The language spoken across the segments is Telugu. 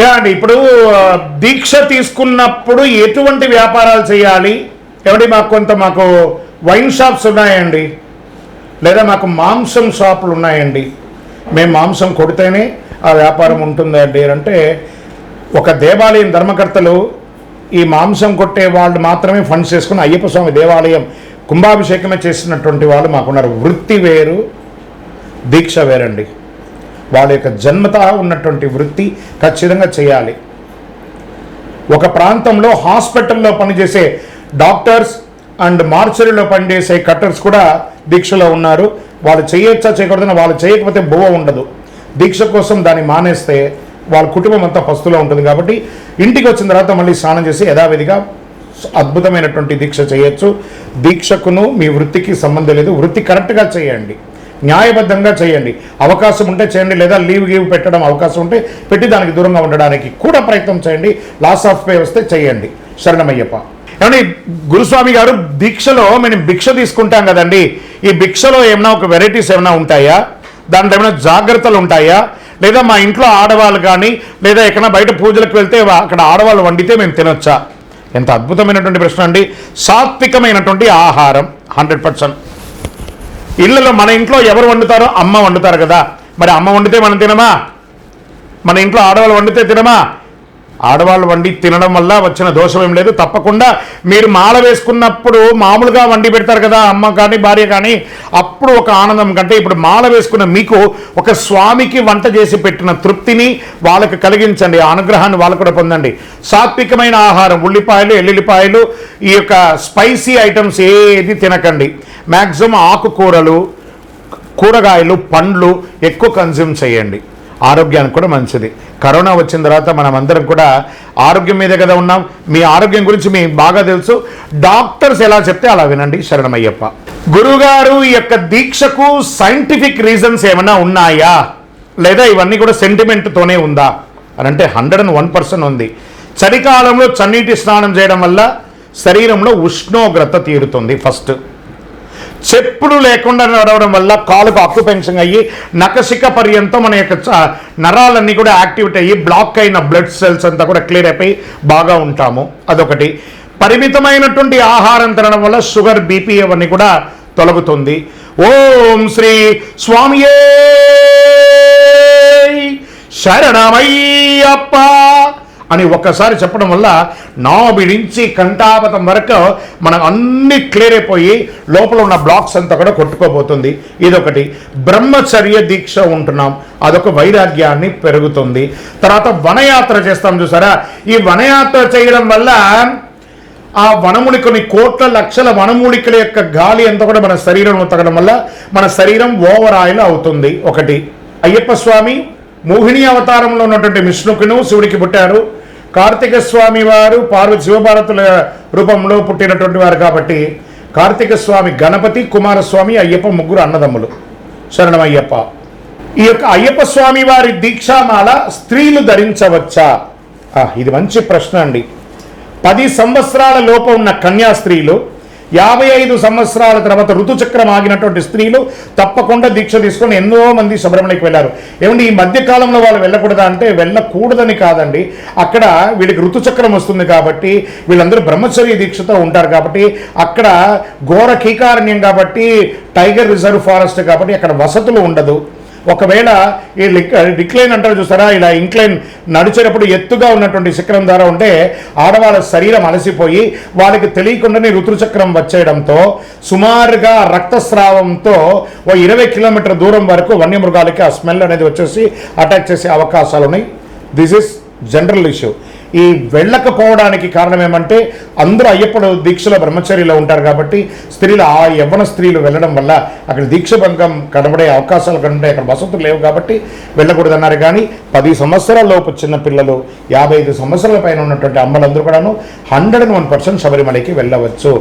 యా అండి ఇప్పుడు దీక్ష తీసుకున్నప్పుడు ఎటువంటి వ్యాపారాలు చేయాలి? ఏమండి మాకు కొంత మాకు వైన్ షాప్స్ ఉన్నాయండి. లేదా మాకు మాంసం షాపులు ఉన్నాయండి. మేము మాంసం కొడితేనే ఆ వ్యాపారం ఉంటుందండి అంటే ఒక దేవాలయం ధర్మకర్తలు ఈ మాంసం కొట్టే వాళ్ళు మాత్రమే ఫండ్స్ చేసుకుని అయ్యప్ప స్వామి దేవాలయం కుంభాభిషేకమే చేసినటువంటి వాళ్ళు మాకున్నారు. వృత్తి వేరు దీక్ష వేరండి. వాళ్ళ యొక్క జన్మత ఉన్నటువంటి వృత్తి ఖచ్చితంగా చేయాలి. ఒక ప్రాంతంలో హాస్పిటల్లో పనిచేసే డాక్టర్స్ అండ్ మార్చరీలో పనిచేసే కట్టర్స్ కూడా దీక్షలో ఉన్నారు. వాళ్ళు చేయొచ్చా చేయకూడదని వాళ్ళు చేయకపోతే బువ్వ ఉండదు. దీక్ష కోసం దాన్ని మానేస్తే వాళ్ళ కుటుంబం అంతా పస్తులో ఉంటుంది కాబట్టి ఇంటికి వచ్చిన తర్వాత మళ్ళీ స్నానం చేసి యథావిధిగా అద్భుతమైనటువంటి దీక్ష చేయొచ్చు. దీక్షకును మీ వృత్తికి సంబంధం లేదు. వృత్తి కరెక్ట్గా చేయండి. న్యాయబద్ధంగా చేయండి. అవకాశం ఉంటే చేయండి లేదా లీవ్ గీవ్ పెట్టడం అవకాశం ఉంటే పెట్టి దానికి దూరంగా ఉండడానికి కూడా ప్రయత్నం చేయండి. లాస్ ఆఫ్ పే వస్తే చేయండి. శరణమయ్యప్ప. ఏమండి గురుస్వామి గారు దీక్షలో మేము భిక్ష తీసుకుంటాం కదండి. ఈ భిక్షలో ఏమైనా ఒక వెరైటీస్ ఏమైనా ఉంటాయా? దాంట్లో ఏమైనా జాగ్రత్తలు ఉంటాయా? లేదా మా ఇంట్లో ఆడవాళ్ళు కానీ లేదా ఎక్కడైనా బయట పూజలకు వెళ్తే అక్కడ ఆడవాళ్ళు వండితే మేము తినొచ్చా? ఎంత అద్భుతమైనటువంటి ప్రశ్న అండి. సాత్వికమైనటువంటి ఆహారం హండ్రెడ్ పర్సెంట్. ఇళ్ళలో మన ఇంట్లో ఎవరు వండుతారో అమ్మ వండుతారు కదా. మరి అమ్మ వండితే మనం తినమా? మన ఇంట్లో ఆడవాళ్ళు వండితే తినమా? ఆడవాళ్ళు వండి తినడం వల్ల వచ్చిన దోషం ఏం లేదు. తప్పకుండా మీరు మాల వేసుకున్నప్పుడు మామూలుగా వండి పెడతారు కదా అమ్మ కానీ భార్య కానీ అప్పుడు ఒక ఆనందం కంటే ఇప్పుడు మాల వేసుకున్న మీకు ఒక స్వామికి వంట చేసి పెట్టిన తృప్తిని వాళ్ళకి కలిగించండి ఆ అనుగ్రహాన్ని వాళ్ళు కూడా పొందండి. సాత్వికమైన ఆహారం ఉల్లిపాయలు ఎల్లుల్లిపాయలు ఈ యొక్క స్పైసీ ఐటమ్స్ ఏది తినకండి. మ్యాక్సిమం ఆకుకూరలు కూరగాయలు పండ్లు ఎక్కువ కన్జ్యూమ్ చేయండి. ఆరోగ్యానికి కూడా మంచిది. కరోనా వచ్చిన తర్వాత మనం అందరం కూడా ఆరోగ్యం మీదే కదా ఉన్నాం. మీ ఆరోగ్యం గురించి మీకు బాగా తెలుసు. డాక్టర్స్ ఎలా చెప్తే అలా వినండి. శరణమయ్యప్ప. గురుగారు ఈ యొక్క దీక్షకు సైంటిఫిక్ రీజన్స్ ఏమైనా ఉన్నాయా? లేదా ఇవన్నీ కూడా సెంటిమెంట్తోనే ఉందా? అని అంటే హండ్రెడ్ అండ్ వన్ పర్సెంట్ ఉంది. చలికాలంలో చన్నీటి స్నానం చేయడం వల్ల శరీరంలో ఉష్ణోగ్రత తీరుతుంది ఫస్ట్. చెప్పులు లేకుండా నడవడం వల్ల కాలుకు అక్యుపెన్షన్ అయ్యి నకశిక పర్యంతం మన యొక్క నరాలన్నీ కూడా యాక్టివేట్ అయ్యి బ్లాక్ అయిన బ్లడ్ సెల్స్ అంతా కూడా క్లియర్ అయిపోయి బాగా ఉంటాము. అదొకటి. పరిమితమైనటువంటి ఆహారం తినడం వల్ల షుగర్ బీపీ అవన్నీ కూడా తొలగుతుంది. ఓం శ్రీ స్వామియే శరణమయ్యప్ప! అని ఒక్కసారి చెప్పడం వల్ల నాభి నుంచి కంఠాపతం వరకు మనం అన్ని క్లియర్ అయిపోయి లోపల ఉన్న బ్లాక్స్ అంతా కూడా కొట్టుకోబోతుంది. ఇదొకటి. బ్రహ్మచర్య దీక్ష ఉంటున్నాం. అదొక వైరాగ్యాన్ని పెరుగుతుంది. తర్వాత వనయాత్ర చేస్తాం చూసారా? ఈ వనయాత్ర చేయడం వల్ల ఆ వనమూలికని కోట్ల లక్షల వనమూలికల యొక్క గాలి అంతా కూడా మన శరీరంలో తగ్గడం వల్ల మన శరీరం ఓవర్ ఆయిల్ అవుతుంది. ఒకటి. అయ్యప్ప స్వామి మోహిని అవతారంలో ఉన్నటువంటి విష్ణుకును శివుడికి పుట్టారు. కార్తీక స్వామి వారు పార్వతి శివభారతుల రూపంలో పుట్టినటువంటి వారు కాబట్టి కార్తీక స్వామి గణపతి కుమారస్వామి అయ్యప్ప ముగ్గురు అన్నదమ్ములు. శరణం అయ్యప్ప. ఈ యొక్క అయ్యప్ప స్వామి వారి దీక్షామాల స్త్రీలు ధరించవచ్చా? ఇది మంచి ప్రశ్న అండి. పది సంవత్సరాల లోపం ఉన్న కన్యా స్త్రీలు యాభై ఐదు సంవత్సరాల తర్వాత ఋతుచక్రం ఆగినటువంటి స్త్రీలు తప్పకుండా దీక్ష తీసుకొని ఎన్నో మంది శబరిమలకి వెళ్ళారు. ఏమంటే ఈ మధ్య కాలంలో వాళ్ళు వెళ్ళకూడదా అంటే వెళ్ళకూడదని కాదండి. అక్కడ వీడికి ఋతుచక్రం వస్తుంది కాబట్టి వీళ్ళందరూ బ్రహ్మచర్య దీక్షతో ఉంటారు కాబట్టి అక్కడ ఘోర కీకారణ్యం కాబట్టి టైగర్ రిజర్వ్ ఫారెస్ట్ కాబట్టి అక్కడ వసతులు ఉండదు. ఒకవేళ ఈ డిక్లైన్ అంటారు చూసారా? ఇలా ఇంక్లైన్ నడిచేటప్పుడు ఎత్తుగా ఉన్నటువంటి శిఖరం ద్వారా ఉంటే ఆడవాళ్ళ శరీరం అలసిపోయి వాళ్ళకి తెలియకుండానే ఋతుచక్రం వచ్చేయడంతో సుమారుగా రక్తస్రావంతో ఓ ఇరవై కిలోమీటర్ దూరం వరకు వన్యమృగాలకి ఆ స్మెల్ అనేది వచ్చేసి అటాక్ చేసే అవకాశాలు ఉన్నాయి దిస్ ఇస్ జనరల్ ఇష్యూ ఈ వెళ్ళకపోవడానికి కారణం ఏమంటే అందరూ అయ్యప్పడు దీక్షలో బ్రహ్మచర్యలో ఉంటారు కాబట్టి స్త్రీలు ఆ యవ్వన స్త్రీలు వెళ్ళడం వల్ల అక్కడ దీక్ష భంగం కనబడే అవకాశాలు కనబడే అక్కడ వసతులు లేవు కాబట్టి వెళ్ళకూడదన్నారు. కానీ పది సంవత్సరాల లోపు చిన్న పిల్లలు యాభై ఐదు సంవత్సరాల పైన ఉన్నటువంటి అమ్మలందరూ కూడాను హండ్రెడ్ అండ్ వన్ పర్సెంట్ శబరిమలకి వెళ్ళవచ్చు.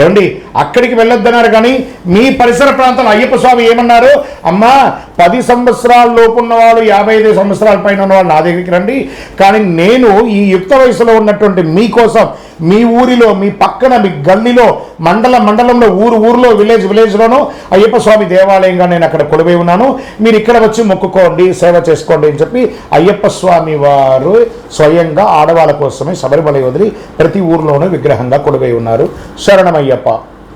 ఏమండి? అక్కడికి వెళ్ళొద్దన్నారు కానీ మీ పరిసర ప్రాంతంలో అయ్యప్ప స్వామి ఏమన్నారు? అమ్మా పది సంవత్సరాల లోపు ఉన్నవాళ్ళు యాభై ఐదు సంవత్సరాల పైన ఉన్నవాళ్ళు నా దగ్గరికి రండి. కానీ నేను ఈ యుక్త వయసులో ఉన్నటువంటి మీకోసం మీ ఊరిలో మీ పక్కన మీ గల్లీలో మండల మండలంలో ఊరు ఊరిలో విలేజ్ విలేజ్లోనూ అయ్యప్ప స్వామి దేవాలయంగా నేను అక్కడ కొలువై ఉన్నాను. మీరు ఇక్కడ వచ్చి మొక్కుకోండి సేవ చేసుకోండి అని చెప్పి అయ్యప్ప స్వామి వారు స్వయంగా ఆడవాళ్ళ కోసమే శబరిమల వదిలి ప్రతి ఊరిలోనూ విగ్రహంగా కొలువై ఉన్నారు. శరణమయ్యప్ప.